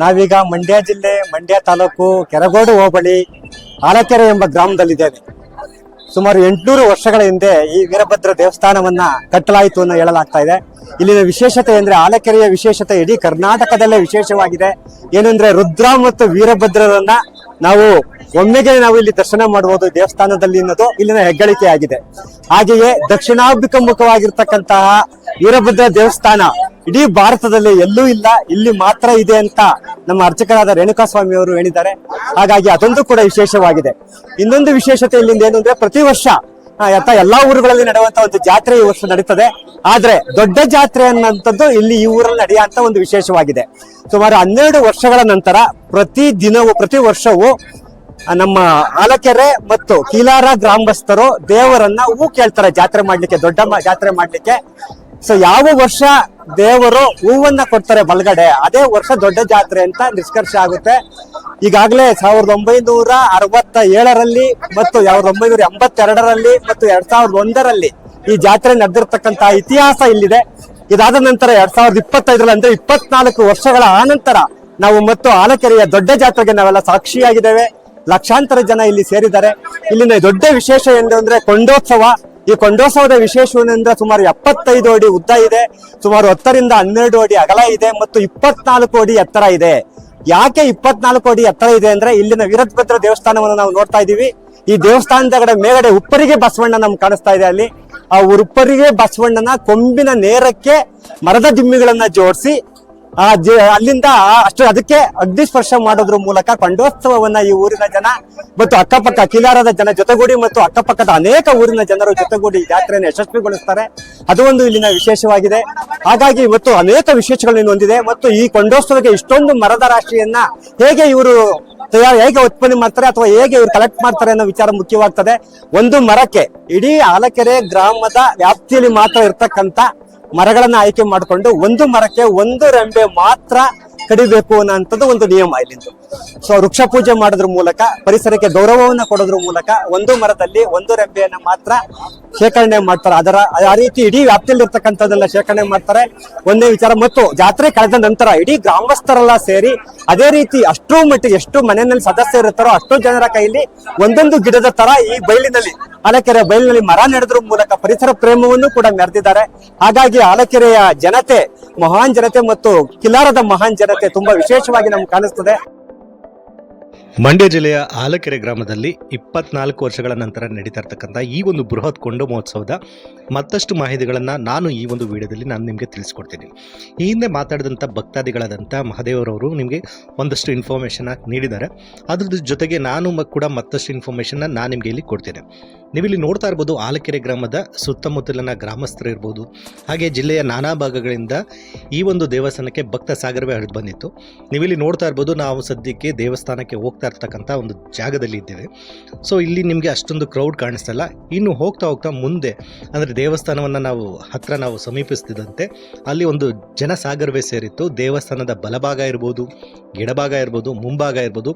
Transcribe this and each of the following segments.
ನಾವೀಗ ಮಂಡ್ಯ ಜಿಲ್ಲೆ, ಮಂಡ್ಯ ತಾಲೂಕು ಕೆರಗೋಡು ಹೋಬಳಿ, ಆಲಕೆರೆ ಎಂಬ ಗ್ರಾಮದಲ್ಲಿದ್ದೇವೆ. ಸುಮಾರು ಎಂಟುನೂರು ವರ್ಷಗಳ ಹಿಂದೆ ಈ ವೀರಭದ್ರ ದೇವಸ್ಥಾನವನ್ನ ಕಟ್ಟಲಾಯಿತು ಅನ್ನೋ ಹೇಳಲಾಗ್ತಾ ಇದೆ. ಇಲ್ಲಿನ ವಿಶೇಷತೆ ಅಂದ್ರೆ ಆಲಕೆರೆಯ ವಿಶೇಷತೆ ಇಡೀ ಕರ್ನಾಟಕದಲ್ಲೇ ವಿಶೇಷವಾಗಿದೆ. ಏನಂದ್ರೆ ರುದ್ರ ಮತ್ತು ವೀರಭದ್ರರನ್ನ ನಾವು ಒಮ್ಮೆಗೆ ನಾವು ಇಲ್ಲಿ ದರ್ಶನ ಮಾಡಬಹುದು ದೇವಸ್ಥಾನದಲ್ಲಿ ಅನ್ನೋದು ಇಲ್ಲಿನ ಹೆಗ್ಗಳಿಕೆ ಆಗಿದೆ. ಹಾಗೆಯೇ ದಕ್ಷಿಣಾಭಿಮುಖವಾಗಿರ್ತಕ್ಕಂತಹ ವೀರಭದ್ರ ದೇವಸ್ಥಾನ ಇಡೀ ಭಾರತದಲ್ಲಿ ಎಲ್ಲೂ ಇಲ್ಲ, ಇಲ್ಲಿ ಮಾತ್ರ ಇದೆ ಅಂತ ನಮ್ಮ ಅರ್ಚಕರಾದ ರೇಣುಕಾ ಸ್ವಾಮಿ ಅವರು ಹೇಳಿದ್ದಾರೆ. ಹಾಗಾಗಿ ಅದೊಂದು ಕೂಡ ವಿಶೇಷವಾಗಿದೆ. ಇನ್ನೊಂದು ವಿಶೇಷತೆ ಇಲ್ಲಿಂದ ಏನು ಅಂದ್ರೆ ಪ್ರತಿ ವರ್ಷ ಯಥ ಎಲ್ಲಾ ಊರುಗಳಲ್ಲಿ ನಡೆಯುವಂತ ಒಂದು ಜಾತ್ರೆ ಈ ವರ್ಷ ನಡೀತದೆ. ಆದ್ರೆ ದೊಡ್ಡ ಜಾತ್ರೆ ಅನ್ನೋಂಥದ್ದು ಇಲ್ಲಿ ಈ ಊರಲ್ಲಿ ನಡೆಯುವಂತ ಒಂದು ವಿಶೇಷವಾಗಿದೆ. ಸುಮಾರು ಹನ್ನೆರಡು ವರ್ಷಗಳ ನಂತರ ಪ್ರತಿ ದಿನವೂ, ಪ್ರತಿ ವರ್ಷವೂ ನಮ್ಮ ಆಲಕೆರೆ ಮತ್ತು ಕೀಲಾರ ಗ್ರಾಮಸ್ಥರು ದೇವರನ್ನ ಹೂ ಕೇಳ್ತಾರೆ ಜಾತ್ರೆ ಮಾಡ್ಲಿಕ್ಕೆ ದೊಡ್ಡ ಜಾತ್ರೆ ಮಾಡ್ಲಿಕ್ಕೆ. ಸೊ ಯಾವ ವರ್ಷ ದೇವರು ಹೂವನ್ನ ಕೊಡ್ತಾರೆ ಬಲಗಡೆ. ಅದೇ ವರ್ಷ ದೊಡ್ಡ ಜಾತ್ರೆ ಅಂತ ನಿಷ್ಕರ್ಷ ಆಗುತ್ತೆ. ಈಗಾಗಲೇ ಸಾವಿರದ ಒಂಬೈನೂರ ಅರವತ್ತ ಏಳರಲ್ಲಿ ಮತ್ತು ಸಾವಿರದ ಒಂಬೈನೂರ ಎಂಬತ್ತೆರಡರಲ್ಲಿ ಮತ್ತು ಎರಡ್ ಸಾವಿರದ ಒಂದರಲ್ಲಿ ಈ ಜಾತ್ರೆ ನಡೆದಿರ್ತಕ್ಕಂತ ಇತಿಹಾಸ ಇಲ್ಲಿದೆ. ಇದಾದ ನಂತರ ಎರಡ್ ಸಾವಿರದ ಇಪ್ಪತ್ತೈದರಲ್ಲಿ ಅಂದ್ರೆ ಇಪ್ಪತ್ನಾಲ್ಕು ವರ್ಷಗಳ ಆನಂತರ ನಾವು ಮತ್ತು ಆಲಕೆರೆಯ ದೊಡ್ಡ ಜಾತ್ರೆಗೆ ನಾವೆಲ್ಲ ಸಾಕ್ಷಿಯಾಗಿದ್ದೇವೆ. ಲಕ್ಷಾಂತರ ಜನ ಇಲ್ಲಿ ಸೇರಿದ್ದಾರೆ. ಇಲ್ಲಿನ ದೊಡ್ಡ ವಿಶೇಷ ಏನು ಅಂದ್ರೆ ಕೊಂಡೋತ್ಸವ. ಈ ಕೊಂಡೋತ್ಸವದ ವಿಶೇಷವೇನೆಂದ್ರೆ ಸುಮಾರು ಎಪ್ಪತ್ತೈದು ಅಡಿ ಉದ್ದ ಇದೆ, ಸುಮಾರು ಹತ್ತರಿಂದ ಹನ್ನೆರಡು ಅಡಿ ಅಗಲ ಇದೆ ಮತ್ತು ಇಪ್ಪತ್ನಾಲ್ಕು ಅಡಿ ಎತ್ತರ ಇದೆ. ಯಾಕೆ ಇಪ್ಪತ್ನಾಲ್ಕು ಅಡಿ ಎತ್ತರ ಇದೆ ಅಂದ್ರೆ ಇಲ್ಲಿನ ವೀರಭದ್ರ ದೇವಸ್ಥಾನವನ್ನು ನಾವು ನೋಡ್ತಾ ಇದೀವಿ ಈ ದೇವಸ್ಥಾನದ ಕಡೆ ಮೇಗಡೆ ಉಪ್ಪರಿಗೆ ಬಸವಣ್ಣ ನಮ್ಗೆ ಕಾಣಿಸ್ತಾ ಇದೆ ಅಲ್ಲಿ. ಆ ಉಪ್ಪರಿಗೆ ಬಸವಣ್ಣನ ಕೊಂಬಿನ ನೇರಕ್ಕೆ ಮರದ ದಿಮ್ಮಿಗಳನ್ನ ಜೋಡಿಸಿ ಆ ಅಲ್ಲಿಂದ ಅಷ್ಟು ಅದಕ್ಕೆ ಅಗ್ನಿ ಸ್ಪರ್ಶ ಮಾಡೋದ್ರ ಮೂಲಕ ಕೊಂಡೋತ್ಸವವನ್ನ ಈ ಊರಿನ ಜನ ಮತ್ತು ಅಕ್ಕಪಕ್ಕ ಕಿಲಾರದ ಜನ ಜೊತೆಗೂಡಿ ಮತ್ತು ಅಕ್ಕಪಕ್ಕದ ಅನೇಕ ಊರಿನ ಜನರು ಜೊತೆಗೂಡಿ ಜಾತ್ರೆಯನ್ನು ಯಶಸ್ವಿಗೊಳಿಸ್ತಾರೆ. ಅದು ಒಂದು ಇಲ್ಲಿನ ವಿಶೇಷವಾಗಿದೆ. ಹಾಗಾಗಿ ಇವತ್ತು ಅನೇಕ ವಿಶೇಷಗಳನ್ನು ಹೊಂದಿದೆ ಮತ್ತು ಈ ಕೊಂಡೋತ್ಸವಕ್ಕೆ ಇಷ್ಟೊಂದು ಮರದ ರಾಶಿಯನ್ನ ಹೇಗೆ ಇವರು ತಯಾರು, ಹೇಗೆ ಉತ್ಪನ್ನ ಮಾಡ್ತಾರೆ ಅಥವಾ ಹೇಗೆ ಇವರು ಕಲೆಕ್ಟ್ ಮಾಡ್ತಾರೆ ಅನ್ನೋ ವಿಚಾರ ಮುಖ್ಯವಾಗ್ತದೆ. ಒಂದು ಮರಕ್ಕೆ, ಇಡೀ ಆಲಕೆರೆ ಗ್ರಾಮದ ವ್ಯಾಪ್ತಿಯಲ್ಲಿ ಮಾತ್ರ ಇರ್ತಕ್ಕಂತ ಮರಗಳನ್ನ ಆಯ್ಕೆ ಮಾಡಿಕೊಂಡು ಒಂದು ಮರಕ್ಕೆ ಒಂದು ರೆಂಬೆ ಮಾತ್ರ ಕಡಿಬೇಕು ಅನ್ನೋಂಥದ್ದು ಒಂದು ನಿಯಮ ಇಲ್ಲಿಂದು. ಸೊ ವೃಕ್ಷ ಪೂಜೆ ಮಾಡೋದ್ರ ಮೂಲಕ, ಪರಿಸರಕ್ಕೆ ಗೌರವವನ್ನ ಕೊಡೋದ್ರ ಮೂಲಕ ಒಂದು ಮರದಲ್ಲಿ ಒಂದು ರೆಂಬೆಯನ್ನು ಮಾತ್ರ ಶೇಖರಣೆ ಮಾಡ್ತಾರೆ. ಅದರ, ಆ ರೀತಿ ಇಡೀ ವ್ಯಾಪ್ತಿಯಲ್ಲಿ ಇರ್ತಕ್ಕಂಥದ್ದೆಲ್ಲ ಶೇಖರಣೆ ಮಾಡ್ತಾರೆ. ಒಂದೇ ವಿಚಾರ, ಮತ್ತು ಜಾತ್ರೆ ಕಳೆದ ನಂತರ ಇಡೀ ಗ್ರಾಮಸ್ಥರೆಲ್ಲ ಸೇರಿ ಅದೇ ರೀತಿ ಅಷ್ಟು ಮಟ್ಟಿಗೆ ಎಷ್ಟು ಮನೆಯಲ್ಲಿ ಸದಸ್ಯರು ಇರುತ್ತಾರೋ ಅಷ್ಟು ಜನರ ಕೈಲಿ ಒಂದೊಂದು ಗಿಡದ ತರ ಈ ಬಯಲಿನಲ್ಲಿ, ಆಲಕೆರೆ ಬಯಲಿನಲ್ಲಿ ಮರ ನಡೆದ್ರ ಮೂಲಕ ಪರಿಸರ ಪ್ರೇಮವನ್ನು ಕೂಡ ಮೆರೆದಿದ್ದಾರೆ ಹಾಗಾಗಿ ಆಲಕೆರೆಯ ಜನತೆ, ಮಹಾನ್ ಜನತೆ ಮತ್ತು ಕಿಲಾರದ ಮಹಾನ್ ಜನತೆ ತುಂಬಾ ವಿಶೇಷವಾಗಿ ನಮ್ಗೆ ಕಾಣಿಸ್ತದೆ. ಮಂಡ್ಯ ಜಿಲ್ಲೆಯ ಆಲಕೆರೆ ಗ್ರಾಮದಲ್ಲಿ ಇಪ್ಪತ್ನಾಲ್ಕು ವರ್ಷಗಳ ನಂತರ ನಡೀತಾ ಇರ್ತಕ್ಕಂಥ ಈ ಒಂದು ಬೃಹತ್ ಕೊಂಡ ಮಹೋತ್ಸವದ ಮತ್ತಷ್ಟು ಮಾಹಿತಿಗಳನ್ನು ನಾನು ಈ ಒಂದು ವಿಡಿಯೋದಲ್ಲಿ ನಾನು ನಿಮಗೆ ತಿಳಿಸ್ಕೊಡ್ತೀನಿ. ಈ ಹಿಂದೆ ಮಾತಾಡಿದಂಥ ಭಕ್ತಾದಿಗಳಾದಂಥ ಮಹದೇವರವರು ನಿಮಗೆ ಒಂದಷ್ಟು ಇನ್ಫಾರ್ಮೇಷನ್ನ ನೀಡಿದ್ದಾರೆ. ಅದ್ರ ಜೊತೆಗೆ ನಾನು ಕೂಡ ಮತ್ತಷ್ಟು ಇನ್ಫಾರ್ಮೇಷನ್ನ ನಾನು ನಿಮಗೆ ಇಲ್ಲಿ ಕೊಡ್ತೇನೆ. ನೀವಿಲ್ಲಿ ನೋಡ್ತಾ ಇರ್ಬೋದು ಆಲಕೆರೆ ಗ್ರಾಮದ ಸುತ್ತಮುತ್ತಲಿನ ಗ್ರಾಮಸ್ಥರು ಇರ್ಬೋದು, ಹಾಗೆ ಜಿಲ್ಲೆಯ ನಾನಾ ಭಾಗಗಳಿಂದ ಈ ಒಂದು ದೇವಸ್ಥಾನಕ್ಕೆ ಭಕ್ತ ಸಾಗರವೇ ಹರಿದು ಬಂದಿತ್ತು. ನೀವಿಲ್ಲಿ ನೋಡ್ತಾ ಇರ್ಬೋದು ನಾವು ಸದ್ಯಕ್ಕೆ ದೇವಸ್ಥಾನಕ್ಕೆ ಹೋಗ್ತಾ ಇರ್ತಕ್ಕಂಥ ಒಂದು ಜಾಗದಲ್ಲಿ ಇದ್ದೇವೆ. ಸೊ ಇಲ್ಲಿ ನಿಮಗೆ ಅಷ್ಟೊಂದು ಕ್ರೌಡ್ ಕಾಣಿಸ್ತಲ್ಲ ಇನ್ನು ಹೋಗ್ತಾ ಹೋಗ್ತಾ ಮುಂದೆ, ಅಂದರೆ ದೇವಸ್ಥಾನವನ್ನು ನಾವು, ಹತ್ರ ನಾವು ಸಮೀಪಿಸ್ತಿದ್ದಂತೆ, ಅಲ್ಲಿ ಒಂದು ಜನಸಾಗರವೇ ಸೇರಿತ್ತು. ದೇವಸ್ಥಾನದ ಬಲಭಾಗ ಇರ್ಬೋದು, ಎಡಭಾಗ ಇರ್ಬೋದು, ಮುಂಭಾಗ ಇರ್ಬೋದು.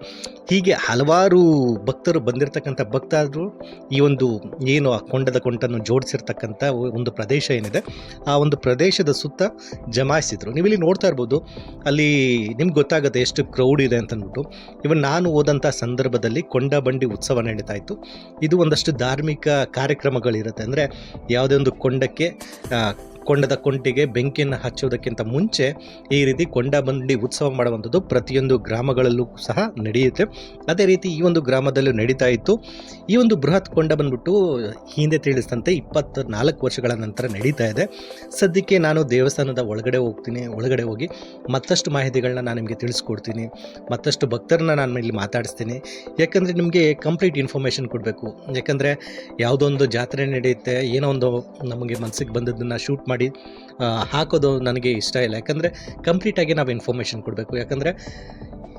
ಹೀಗೆ ಹಲವಾರು ಭಕ್ತರು ಬಂದಿರತಕ್ಕಂಥ ಭಕ್ತಾದರು ಈ ಒಂದು, ಏನು ಆ ಕೊಂಡದ ಕೊಂಟನ್ನು ಜೋಡಿಸಿರ್ತಕ್ಕಂಥ ಒಂದು ಪ್ರದೇಶ ಏನಿದೆ, ಆ ಒಂದು ಪ್ರದೇಶದ ಸುತ್ತ ಜಮಾಯಿಸಿದ್ರು. ನೀವಿಲ್ಲಿ ನೋಡ್ತಾ ಇರ್ಬೋದು, ಅಲ್ಲಿ ನಿಮ್ಗೆ ಗೊತ್ತಾಗುತ್ತೆ ಎಷ್ಟು ಕ್ರೌಡ್ ಇದೆ ಅಂತ ಅಂದ್ಬಿಟ್ಟು ಇವನ್ ನಾನು ಹೋದಂಥ ಸಂದರ್ಭದಲ್ಲಿ ಕೊಂಡ ಬಂಡಿ ಉತ್ಸವ ನಡೀತಾ ಇತ್ತು ಇದು ಒಂದಷ್ಟು ಧಾರ್ಮಿಕ ಕಾರ್ಯಕ್ರಮಗಳಿರುತ್ತೆ. ಅಂದರೆ ಯಾವುದೇ ಒಂದು ಕೊಂಡಕ್ಕೆ ಕೊಂಡದ ಕೊಂಟಿಗೆ ಬೆಂಕಿಯನ್ನು ಹಚ್ಚುವುದಕ್ಕಿಂತ ಮುಂಚೆ ಈ ರೀತಿ ಕೊಂಡ ಬಂಡಿ ಉತ್ಸವ ಮಾಡುವಂಥದ್ದು ಪ್ರತಿಯೊಂದು ಗ್ರಾಮಗಳಲ್ಲೂ ಸಹ ನಡೆಯುತ್ತೆ. ಅದೇ ರೀತಿ ಈ ಒಂದು ಗ್ರಾಮದಲ್ಲೂ ನಡೀತಾ ಇತ್ತು. ಈ ಒಂದು ಬೃಹತ್ ಕೊಂಡ ಬಂದ್ಬಿಟ್ಟು ಹಿಂದೆ ತಿಳಿಸಿದಂತೆ ಇಪ್ಪತ್ತು ನಾಲ್ಕು ವರ್ಷಗಳ ನಂತರ ನಡೀತಾ ಇದೆ. ಸದ್ಯಕ್ಕೆ ನಾನು ದೇವಸ್ಥಾನದ ಒಳಗಡೆ ಹೋಗ್ತೀನಿ, ಒಳಗಡೆ ಹೋಗಿ ಮತ್ತಷ್ಟು ಮಾಹಿತಿಗಳನ್ನ ನಾನು ನಿಮಗೆ ತಿಳಿಸ್ಕೊಡ್ತೀನಿ. ಮತ್ತಷ್ಟು ಭಕ್ತರನ್ನ ನಾನು ಇಲ್ಲಿ ಮಾತಾಡಿಸ್ತೀನಿ. ಯಾಕಂದರೆ ನಿಮಗೆ ಕಂಪ್ಲೀಟ್ ಇನ್ಫಾರ್ಮೇಷನ್ ಕೊಡಬೇಕು. ಯಾಕಂದರೆ ಯಾವುದೋ ಒಂದು ಜಾತ್ರೆ ನಡೆಯುತ್ತೆ, ಏನೋ ಒಂದು ನಮಗೆ ಮನಸ್ಸಿಗೆ ಬಂದದ್ದನ್ನು ಶೂಟ್ ಮಾಡಿ ಆ, ಹಾಕೋದು ನನಗೆ ಇಷ್ಟ ಇಲ್ಲ. ಯಾಕಂದರೆ ಕಂಪ್ಲೀಟಾಗಿ ನಾವು ಇನ್ಫಾರ್ಮೇಷನ್ ಕೊಡಬೇಕು. ಯಾಕಂದರೆ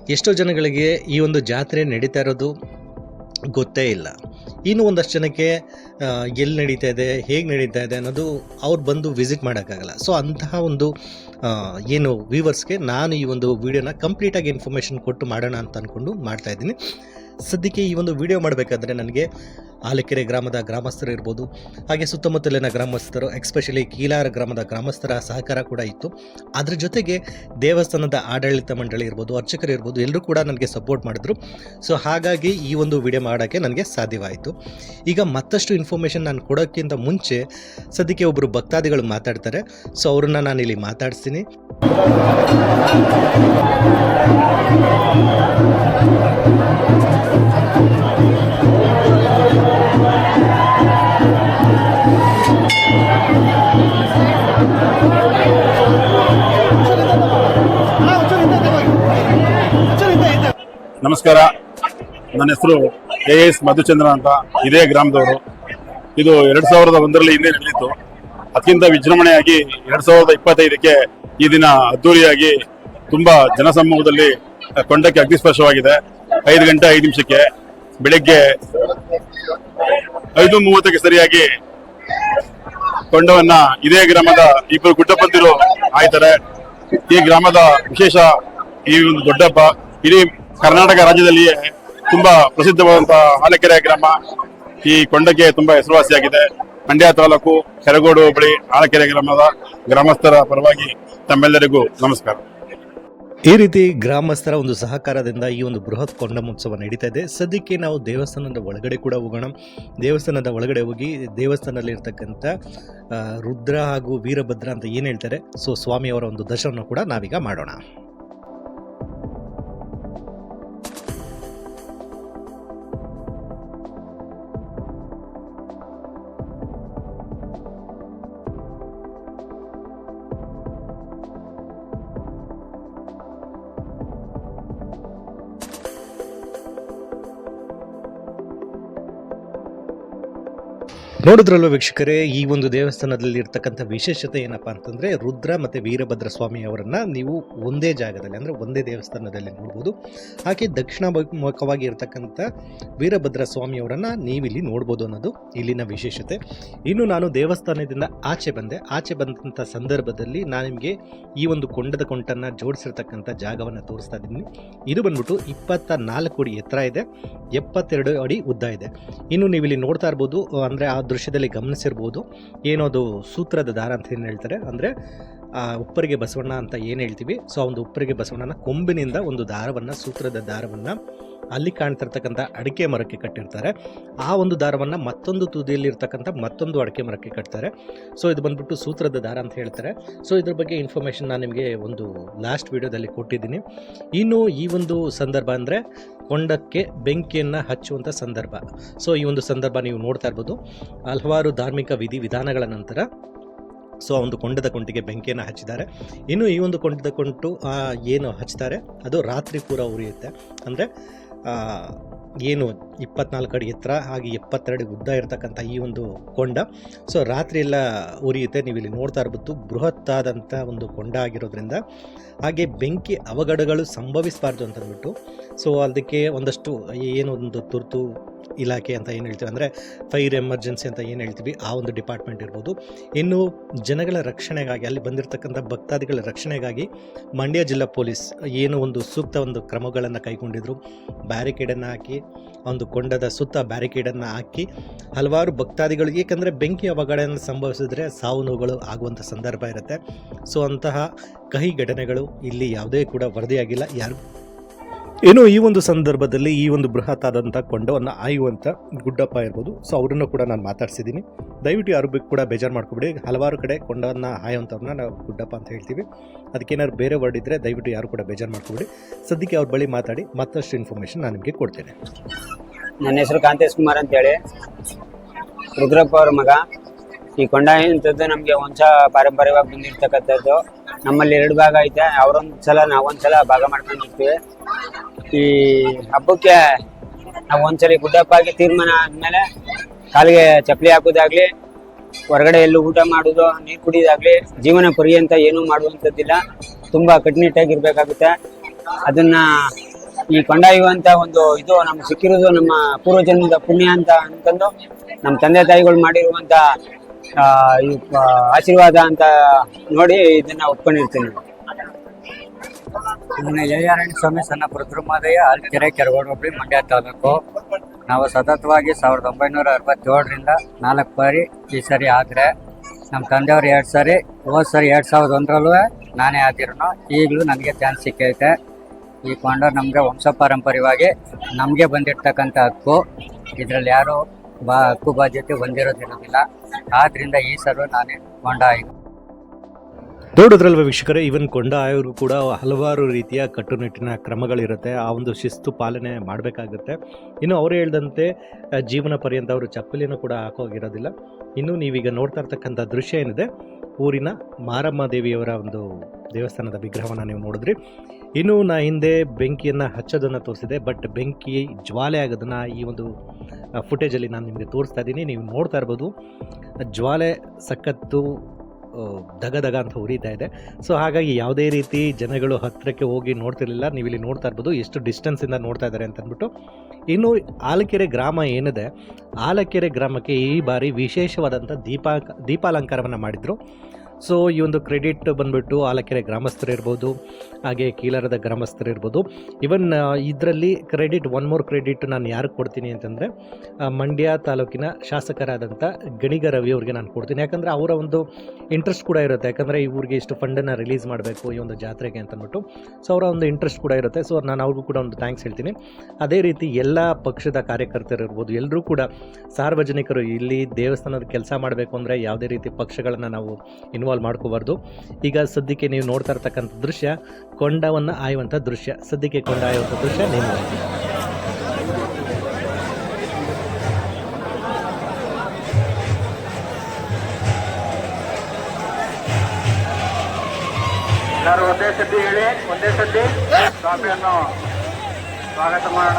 ಎಷ್ಟೋ ಜನಗಳಿಗೆ ಈ ಒಂದು ಜಾತ್ರೆ ನಡೀತಾ ಇರೋದು ಗೊತ್ತೇ ಇಲ್ಲ. ಇನ್ನು ಒಂದಷ್ಟು ಜನಕ್ಕೆ ಎಲ್ಲಿ ನಡೀತಾ ಇದೆ ಹೇಗೆ ನಡೀತಾ ಇದೆ ಅನ್ನೋದು ಅವ್ರು ಬಂದು ವಿಸಿಟ್ ಮಾಡೋಕ್ಕಾಗಲ್ಲ. ಸೊ ಅಂತಹ ಒಂದು ಏನು ವ್ಯೂವರ್ಸ್ಗೆ ನಾನು ಈ ಒಂದು ವಿಡಿಯೋನ ಕಂಪ್ಲೀಟಾಗಿ ಇನ್ಫಾರ್ಮೇಷನ್ ಕೊಟ್ಟು ಮಾಡೋಣ ಅಂತ ಅಂದ್ಕೊಂಡು ಮಾಡ್ತಾ ಇದ್ದೀನಿ. ಸದ್ಯಕ್ಕೆ ಈ ಒಂದು ವಿಡಿಯೋ ಮಾಡಬೇಕಾದ್ರೆ ನನಗೆ ಆಲಕೆರೆ ಗ್ರಾಮದ ಗ್ರಾಮಸ್ಥರು ಇರ್ಬೋದು, ಹಾಗೆ ಸುತ್ತಮುತ್ತಲಿನ ಗ್ರಾಮಸ್ಥರು ಎಕ್ಸ್ಪೆಷಲಿ ಕೀಲಾರ ಗ್ರಾಮದ ಗ್ರಾಮಸ್ಥರ ಸಹಕಾರ ಕೂಡ ಇತ್ತು. ಅದ್ರ ಜೊತೆಗೆ ದೇವಸ್ಥಾನದ ಆಡಳಿತ ಮಂಡಳಿ ಇರ್ಬೋದು, ಅರ್ಚಕರು ಇರ್ಬೋದು ಎಲ್ಲರೂ ಕೂಡ ನನಗೆ ಸಪೋರ್ಟ್ ಮಾಡಿದ್ರು. ಸೊ ಹಾಗಾಗಿ ಈ ಒಂದು ವಿಡಿಯೋ ಮಾಡೋಕ್ಕೆ ನನಗೆ ಸಾಧ್ಯವಾಯಿತು. ಈಗ ಮತ್ತಷ್ಟು ಇನ್ಫಾರ್ಮೇಷನ್ ನಾನು ಕೊಡೋಕ್ಕಿಂತ ಮುಂಚೆ ಸದ್ಯಕ್ಕೆ ಒಬ್ಬರು ಭಕ್ತಾದಿಗಳು ಮಾತಾಡ್ತಾರೆ. ಸೊ ಅವ್ರನ್ನ ನಾನು ಇಲ್ಲಿ ಮಾತಾಡಿಸ್ತೀನಿ. ನಮಸ್ಕಾರ. ನನ್ನ ಹೆಸರು ಎ ಎಸ್ ಮಧುಚಂದ್ರ ಅಂತ, ಇದೇ ಗ್ರಾಮದವರು. ಇದು ಎರಡ್ ಸಾವಿರದ ಒಂದರಲ್ಲಿ ಹಿಂದೆ ನಡೆಯಿತು ಅದಕ್ಕಿಂತ ವಿಜೃಂಭಣೆಯಾಗಿ ಎರಡ್ ಸಾವಿರದ ಇಪ್ಪತ್ತೈದಕ್ಕೆ ಈ ದಿನ ಅದ್ದೂರಿಯಾಗಿ ತುಂಬಾ ಜನಸಮೂಹದಲ್ಲಿ ಕೊಂಡಕ್ಕೆ ಅಗ್ನಿಸ್ಪರ್ಶವಾಗಿದೆ. ಐದು ಗಂಟೆ ಐದು ನಿಮಿಷಕ್ಕೆ. ಬೆಳಗ್ಗೆ ಐದು ಮೂವತ್ತಕ್ಕೆ ಸರಿಯಾಗಿ ಕೊಂಡವನ್ನ ಇದೇ ಗ್ರಾಮದ ಇಬ್ಬರು ಗುಡ್ಡಪ್ಪಂದಿರು ಆಯ್ತಾರೆ. ಈ ಗ್ರಾಮದ ವಿಶೇಷ ಈ ಒಂದು ದೊಡ್ಡಪ್ಪ, ಇಡೀ ಕರ್ನಾಟಕ ರಾಜ್ಯದಲ್ಲಿಯೇ ತುಂಬಾ ಪ್ರಸಿದ್ಧವಾದಂತಹ ಹಾಲಕೆರೆ ಗ್ರಾಮ. ಈ ಕೊಂಡಕ್ಕೆ ತುಂಬಾ ಹೆಸರುವಾಸಿಯಾಗಿದೆ. ಮಂಡ್ಯ ತಾಲೂಕು ಕೆರಗೋಡು ಬಳಿ ಹಾಲಕೆರೆ ಗ್ರಾಮದ ಗ್ರಾಮಸ್ಥರ ಪರವಾಗಿ ತಮ್ಮೆಲ್ಲರಿಗೂ ನಮಸ್ಕಾರ. ಈ ರೀತಿ ಗ್ರಾಮಸ್ಥರ ಒಂದು ಸಹಕಾರದಿಂದ ಈ ಒಂದು ಬೃಹತ್ ಕೊಂಡಮೋತ್ಸವ ನಡೀತಾ ಇದೆ. ಸದ್ಯಕ್ಕೆ ನಾವು ದೇವಸ್ಥಾನದ ಒಳಗಡೆ ಕೂಡ ಹೋಗೋಣ. ದೇವಸ್ಥಾನದ ಒಳಗಡೆ ಹೋಗಿ ದೇವಸ್ಥಾನದಲ್ಲಿ ಇರ್ತಕ್ಕಂಥ ರುದ್ರ ಹಾಗೂ ವೀರಭದ್ರ ಅಂತ ಏನು ಹೇಳ್ತಾರೆ? ಸೊ, ಸ್ವಾಮಿಯವರ ಒಂದು ದರ್ಶನ ಕೂಡ ನಾವೀಗ ಮಾಡೋಣ. ನೋಡಿದ್ರಲ್ವ ವೀಕ್ಷಕರೇ, ಈ ಒಂದು ದೇವಸ್ಥಾನದಲ್ಲಿ ಇರ್ತಕ್ಕಂಥ ವಿಶೇಷತೆ ಏನಪ್ಪಾ ಅಂತಂದ್ರೆ, ರುದ್ರ ಮತ್ತೆ ವೀರಭದ್ರ ಸ್ವಾಮಿ ಅವರನ್ನ ನೀವು ಒಂದೇ ಜಾಗದಲ್ಲಿ, ಅಂದ್ರೆ ಒಂದೇ ದೇವಸ್ಥಾನದಲ್ಲಿ ನೋಡ್ಬೋದು. ಹಾಗೆ ದಕ್ಷಿಣ ಮುಖವಾಗಿ ಇರ್ತಕ್ಕಂಥ ವೀರಭದ್ರ ಸ್ವಾಮಿ ಅವರನ್ನ ನೀವಿಲ್ಲಿ ನೋಡ್ಬೋದು ಅನ್ನೋದು ಇಲ್ಲಿನ ವಿಶೇಷತೆ. ಇನ್ನು ನಾನು ದೇವಸ್ಥಾನದಿಂದ ಆಚೆ ಬಂದೆ. ಆಚೆ ಬಂದಂಥ ಸಂದರ್ಭದಲ್ಲಿ ನಾನು ನಿಮಗೆ ಈ ಒಂದು ಕೊಂಡದ ಕೊಂಟನ್ನ ಜೋಡಿಸಿರ್ತಕ್ಕಂಥ ಜಾಗವನ್ನು ತೋರಿಸ್ತಾ ಇದ್ದೀನಿ. ಇದು ಬಂದ್ಬಿಟ್ಟು ಇಪ್ಪತ್ತ ನಾಲ್ಕು ಅಡಿ ಎತ್ತರ ಇದೆ. ಎಪ್ಪತ್ತೆರಡು ಅಡಿ ಉದ್ದ ಇದೆ. ಇನ್ನು ನೀವು ಇಲ್ಲಿ ನೋಡ್ತಾ ಇರ್ಬೋದು, ಅಂದರೆ ಆ ದೃಶ್ಯದಲ್ಲಿ ಗಮನಿಸಿರ್ಬೋದು. ಏನದು ಸೂತ್ರದ ದಾರ ಅಂತ ಏನು ಹೇಳ್ತಾರೆ? ಅಂದರೆ, ಆ ಉಪ್ಪರಿಗೆ ಬಸವಣ್ಣ ಅಂತ ಏನು ಹೇಳ್ತೀವಿ? ಸೊ ಆ ಒಂದು ಉಪ್ಪರಿಗೆ ಬಸವಣ್ಣನ ಕೊಂಬಿನಿಂದ ಒಂದು ದಾರವನ್ನು, ಸೂತ್ರದ ದಾರವನ್ನು ಅಲ್ಲಿ ಕಾಣ್ತಿರ್ತಕ್ಕಂಥ ಅಡಿಕೆ ಮರಕ್ಕೆ ಕಟ್ಟಿರ್ತಾರೆ. ಆ ಒಂದು ದಾರವನ್ನು ಮತ್ತೊಂದು ತುದಿಯಲ್ಲಿರ್ತಕ್ಕಂಥ ಮತ್ತೊಂದು ಅಡಿಕೆ ಮರಕ್ಕೆ ಕಟ್ತಾರೆ. ಸೊ ಇದು ಬಂದ್ಬಿಟ್ಟು ಸೂತ್ರದ ದಾರ ಅಂತ ಹೇಳ್ತಾರೆ. ಸೊ ಇದ್ರ ಬಗ್ಗೆ ಇನ್ಫಾರ್ಮೇಷನ್ ನಾನು ನಿಮಗೆ ಒಂದು ಲಾಸ್ಟ್ ವಿಡಿಯೋದಲ್ಲಿ ಕೊಟ್ಟಿದ್ದೀನಿ. ಇನ್ನು ಈ ಒಂದು ಸಂದರ್ಭ ಅಂದರೆ ಕೊಂಡಕ್ಕೆ ಬೆಂಕಿಯನ್ನು ಹಚ್ಚುವಂಥ ಸಂದರ್ಭ. ಸೊ ಈ ಒಂದು ಸಂದರ್ಭ ನೀವು ನೋಡ್ತಾ ಇರ್ಬೋದು. ಹಲವಾರು ಧಾರ್ಮಿಕ ವಿಧಿ ವಿಧಾನಗಳ ನಂತರ ಸೊ ಆ ಒಂದು ಕೊಂಡದ ಕೊಂಟಿಗೆ ಬೆಂಕಿಯನ್ನು ಹಚ್ಚಿದ್ದಾರೆ. ಇನ್ನು ಈ ಒಂದು ಕೊಂಡದ ಕೊಂಟು ಏನು ಹಚ್ತಾರೆ? ಅದು ರಾತ್ರಿ ಪೂರ ಉರಿಯುತ್ತೆ. ಅಂದರೆ ಏನು ಇಪ್ಪತ್ನಾಲ್ಕು ಅಡಿ ಎತ್ತರ, ಹಾಗೆ ಎಪ್ಪತ್ತೆರಡು ಉದ್ದ ಇರತಕ್ಕಂಥ ಈ ಒಂದು ಕೊಂಡ. ಸೊ ರಾತ್ರಿ ಎಲ್ಲ ಉರಿಯುತ್ತೆ. ನೀವು ಇಲ್ಲಿ ನೋಡ್ತಾ ಇರ್ಬೋದು, ಬೃಹತ್ತಾದಂಥ ಒಂದು ಕೊಂಡ ಆಗಿರೋದ್ರಿಂದ. ಹಾಗೆ ಬೆಂಕಿ ಅವಘಡಗಳು ಸಂಭವಿಸಬಾರ್ದು ಅಂತ ಅಂದ್ಬಿಟ್ಟು ಸೊ ಅದಕ್ಕೆ ಒಂದಷ್ಟು ಏನು ಒಂದು ತುರ್ತು ಇಲಾಖೆ ಅಂತ ಏನು ಹೇಳ್ತೀವಿ ಅಂದರೆ ಫೈರ್ ಎಮರ್ಜೆನ್ಸಿ ಅಂತ ಏನು ಹೇಳ್ತೀವಿ, ಆ ಒಂದು ಡಿಪಾರ್ಟ್ಮೆಂಟ್ ಇರ್ಬೋದು. ಇನ್ನು ಜನಗಳ ರಕ್ಷಣೆಗಾಗಿ, ಅಲ್ಲಿ ಬಂದಿರತಕ್ಕಂಥ ಭಕ್ತಾದಿಗಳ ರಕ್ಷಣೆಗಾಗಿ ಮಂಡ್ಯ ಜಿಲ್ಲಾ ಪೊಲೀಸ್ ಏನು ಒಂದು ಸೂಕ್ತ ಒಂದು ಕ್ರಮಗಳನ್ನು ಕೈಗೊಂಡಿದ್ರು. ಬ್ಯಾರಿಕೇಡನ್ನು ಹಾಕಿ, ಒಂದು ಕೊಂಡದ ಸುತ್ತ ಬ್ಯಾರಿಕೇಡನ್ನು ಹಾಕಿ, ಹಲವಾರು ಭಕ್ತಾದಿಗಳು, ಏಕೆಂದರೆ ಬೆಂಕಿ ಅವಘಡನ ಸಂಭವಿಸಿದ್ರೆ ಸಾವು ನೋವುಗಳು ಆಗುವಂಥ ಸಂದರ್ಭ ಇರುತ್ತೆ. ಸೊ ಅಂತಹ ಕಹಿ ಘಟನೆಗಳು ಇಲ್ಲಿ ಯಾವುದೇ ಕೂಡ ವರದಿಯಾಗಿಲ್ಲ. ಯಾರು ಇನ್ನು ಈ ಒಂದು ಸಂದರ್ಭದಲ್ಲಿ ಈ ಒಂದು ಬೃಹತ್ ಆದಂಥ ಕೊಂಡವನ್ನು ಆಯುವಂಥ ಗುಡ್ಡಪ್ಪ ಇರ್ಬೋದು. ಸೊ ಅವರನ್ನು ಕೂಡ ನಾನು ಮಾತಾಡ್ಸಿದ್ದೀನಿ. ದಯವಿಟ್ಟು ಯಾರು ಕೂಡ ಬೇಜಾರು ಮಾಡ್ಕೊಬಿಡಿ. ಹಲವಾರು ಕಡೆ ಕೊಂಡವನ್ನ ಆಯುವಂಥವ್ರನ್ನ ನಾವು ಗುಡ್ಡಪ್ಪ ಅಂತ ಹೇಳ್ತೀವಿ. ಅದಕ್ಕೇನಾದ್ರು ಬೇರೆ ವರ್ಡ್ ಇದ್ದರೆ ದಯವಿಟ್ಟು ಯಾರು ಕೂಡ ಬೇಜಾರು ಮಾಡ್ಕೊಬಿಡಿ. ಸದ್ಯಕ್ಕೆ ಅವ್ರ ಬಳಿ ಮಾತಾಡಿ ಮತ್ತಷ್ಟು ಇನ್ಫಾರ್ಮೇಷನ್ ನಾನು ನಿಮಗೆ ಕೊಡ್ತೇನೆ. ನನ್ನ ಹೆಸರು ಕಾಂತೇಶ್ ಕುಮಾರ್ ಅಂತೇಳಿ. ರುದ್ರಪ್ಪ ಅವ್ರ ಮಗ. ಈ ಕೊಂಡ ಇಂಥದ್ದು ನಮಗೆ ಹೊಂಚ ಪಾರಂಪರ್ಯವಾಗಿ ಬಂದಿರ್ತಕ್ಕಂಥದ್ದು. ನಮ್ಮಲ್ಲಿ ಎರಡು ಭಾಗ ಐತೆ. ಅವರೊಂದು ಸಲ ನಾವೊಂದು ಸಲ ಭಾಗ ಮಾಡ್ಕೊಂಡಿರ್ತೀವಿ ಈ ಹಬ್ಬಕ್ಕೆ ನಾವು ಒಂದ್ಸಲಿ ಗುಡ್ಡಪ್ಪ ಆಗಿ ತೀರ್ಮಾನ ಆದ್ಮೇಲೆ ಕಾಲಿಗೆ ಚಪ್ಪಲಿ ಹಾಕೋದಾಗ್ಲಿ, ಹೊರಗಡೆ ಎಲ್ಲೂ ಊಟ ಮಾಡೋದು, ನೀರು ಕುಡಿಯೋದಾಗ್ಲಿ ಜೀವನ ಪರ್ಯಂತ ಏನೂ ಮಾಡುವಂಥದ್ದಿಲ್ಲ. ತುಂಬ ಕಟ್ಟುನಿಟ್ಟಾಗಿರ್ಬೇಕಾಗುತ್ತೆ ಅದನ್ನ ಈ ಕೊಂಡೊಯ್ಯುವಂತ ಒಂದು ಇದು ನಮ್ಗೆ ಸಿಕ್ಕಿರೋದು ನಮ್ಮ ಪೂರ್ವಜನ್ಮದ ಪುಣ್ಯ ಅಂತ ಅಂತಂದು ನಮ್ಮ ತಂದೆ ತಾಯಿಗಳು ಮಾಡಿರುವಂತ ಆಶೀರ್ವಾದ ಅಂತ ನೋಡಿ ಇದನ್ನ ಒಪ್ಕೊಂಡಿರ್ತೀನಿ. ನನ್ನ ಜಯನಾರಾಯಣ ಸ್ವಾಮಿ ಸಣ್ಣ ರುದ್ರಮಾದಯ್ಯ ಕೆರೆ ಕೆರಗೋಡು ಹೋಬಳಿ ಮಂಡ್ಯ ತಾಲೂಕು. ನಾವು ಸತತವಾಗಿ ಸಾವಿರದ ಒಂಬೈನೂರ ಅರವತ್ತೇಳರಿಂದ ನಾಲ್ಕು ಬಾರಿ ಈ ಸರಿ ಆದರೆ, ನಮ್ಮ ತಂದೆಯವ್ರು ಎರಡು ಸಾರಿ, ಹೋದ ಸರಿ ಎರಡು ಸಾವಿರದ ಒಂದರಲ್ಲೂ ನಾನೇ ಆದಿರೋನು. ಈಗಲೂ ನನಗೆ ಚಾನ್ಸ್ ಸಿಕ್ಕೈತೆ. ಈ ಕೊಂಡ ನಮಗೆ ವಂಶ ಪಾರಂಪರ್ಯವಾಗಿ ನಮಗೆ ಬಂದಿರ್ತಕ್ಕಂಥ ಹಕ್ಕು. ಇದರಲ್ಲಿ ಯಾರು ಬಾ, ಹಕ್ಕು ಬಾಧ್ಯತೆ ಹೊಂದಿರೋದಿರೋದಿಲ್ಲ ಆದ್ರಿಂದ ಈ ಸರ್ವ ನಾನೇ ಕೊಂಡ ಆಯ್ತು. ನೋಡಿದ್ರಲ್ವ ವೀಕ್ಷಕರೇ ಇವನ್ ಕೊಂಡ ಆಯೋರು ಕೂಡ ಹಲವಾರು ರೀತಿಯ ಕಟ್ಟುನಿಟ್ಟಿನ ಕ್ರಮಗಳಿರುತ್ತೆ. ಆ ಒಂದು ಶಿಸ್ತು ಪಾಲನೆ ಮಾಡಬೇಕಾಗುತ್ತೆ. ಇನ್ನು ಅವರು ಹೇಳ್ದಂತೆ ಜೀವನ ಪರ್ಯಂತ ಅವರು ಚಪ್ಪಲಿನೂ ಕೂಡ ಹಾಕೋಗಿರೋದಿಲ್ಲ. ಇನ್ನು ನೀವೀಗ ನೋಡ್ತಾ ಇರ್ತಕ್ಕಂಥ ದೃಶ್ಯ ಏನಿದೆ, ಊರಿನ ಮಾರಮ್ಮ ದೇವಿಯವರ ಒಂದು ದೇವಸ್ಥಾನದ ವಿಗ್ರಹವನ್ನು ನೀವು ನೋಡಿದ್ರಿ. ಇನ್ನು ನಾ ಹಿಂದೆ ಬೆಂಕಿಯನ್ನು ಹಚ್ಚೋದನ್ನು ತೋರಿಸಿದೆ ಬಟ್ ಬೆಂಕಿ ಜ್ವಾಲೆ ಆಗೋದನ್ನು ಈ ಒಂದು ಫುಟೇಜಲ್ಲಿ ನಾನು ನಿಮಗೆ ತೋರಿಸ್ತಾ ಇದ್ದೀನಿ. ನೀವು ನೋಡ್ತಾ ಇರ್ಬೋದು. ಜ್ವಾಲೆ ಸಖತ್ತು ದಗದಗ ದಗ ದಗ ಅಂತ ಉರಿತಾ ಇದೆ. ಸೊ ಹಾಗಾಗಿ ಯಾವುದೇ ರೀತಿ ಜನಗಳು ಹತ್ತಿರಕ್ಕೆ ಹೋಗಿ ನೋಡ್ತಿರ್ಲಿಲ್ಲ. ನೀವು ಇಲ್ಲಿ ನೋಡ್ತಾ ಇರ್ಬೋದು. ಎಷ್ಟು ಡಿಸ್ಟೆನ್ಸಿಂದ ನೋಡ್ತಾ ಇದ್ದಾರೆ ಅಂತ ಅಂದ್ಬಿಟ್ಟು ಇನ್ನು ಆಲಕೆರೆ ಗ್ರಾಮ ಏನಿದೆ, ಆಲಕೆರೆ ಗ್ರಾಮಕ್ಕೆ ಈ ಬಾರಿ ವಿಶೇಷವಾದಂಥ ದೀಪ, ದೀಪಾಲಂಕಾರವನ್ನು ಮಾಡಿದರು. ಸೊ ಈ ಒಂದು ಕ್ರೆಡಿಟ್ ಬಂದ್ಬಿಟ್ಟು ಆಲಕೆರೆ ಗ್ರಾಮಸ್ಥರು ಇರ್ಬೋದು, ಹಾಗೆ ಕೀಲರದ ಗ್ರಾಮಸ್ಥರು ಇರ್ಬೋದು. ಇವನ್ ಇದರಲ್ಲಿ ಕ್ರೆಡಿಟ್ ಒನ್ ಮೋರ್ ಕ್ರೆಡಿಟ್ ನಾನು ಯಾರಿಗೆ ಕೊಡ್ತೀನಿ ಅಂತಂದರೆ ಮಂಡ್ಯ ತಾಲೂಕಿನ ಶಾಸಕರಾದಂಥ ಗಣಿಗ ರವಿ ಅವ್ರಿಗೆ ನಾನು ಕೊಡ್ತೀನಿ. ಯಾಕಂದರೆ ಅವರ ಒಂದು ಇಂಟ್ರೆಸ್ಟ್ ಕೂಡ ಇರುತ್ತೆ. ಯಾಕಂದರೆ ಇವ್ರಿಗೆ ಇಷ್ಟು ಫಂಡನ್ನು ರಿಲೀಸ್ ಮಾಡಬೇಕು ಈ ಒಂದು ಜಾತ್ರೆಗೆ ಅಂತಂದ್ಬಿಟ್ಟು. ಸೊ ಅವರ ಒಂದು ಇಂಟ್ರೆಸ್ಟ್ ಕೂಡ ಇರುತ್ತೆ. ಸೊ ನಾನು ಅವ್ರಿಗೂ ಕೂಡ ಒಂದು ಥ್ಯಾಂಕ್ಸ್ ಹೇಳ್ತೀನಿ. ಅದೇ ರೀತಿ ಎಲ್ಲ ಪಕ್ಷದ ಕಾರ್ಯಕರ್ತರು ಇರ್ಬೋದು ಎಲ್ಲರೂ ಕೂಡ ಸಾರ್ವಜನಿಕರು ಇಲ್ಲಿ ದೇವಸ್ಥಾನದ ಕೆಲಸ ಮಾಡಬೇಕು ಅಂದರೆ ಯಾವುದೇ ರೀತಿ ಪಕ್ಷಗಳನ್ನು ನಾವು ಇನ್ವಾಲ್ವ್ ಮಾಡ್ಕೋಬಾರ್ದು. ಈಗ ಸದ್ಯಕ್ಕೆ ನೀವು ನೋಡ್ತಾ ಇರ್ತಕ್ಕಂಥ ದೃಶ್ಯ ಕೊಂಡವನ್ನು ಆಯುವಂಥ ದೃಶ್ಯ. ಸದ್ಯಕ್ಕೆ ಕೊಂಡ ಆಯುವಂಥ ದೃಶ್ಯ ನೀವು ಒಂದೇ ಸತಿ ಹೇಳಿ, ಒಂದೇ ಸತಿ ಕಾಫಿಯನ್ನು ಸ್ವಾಗತ ಮಾಡೋಣ.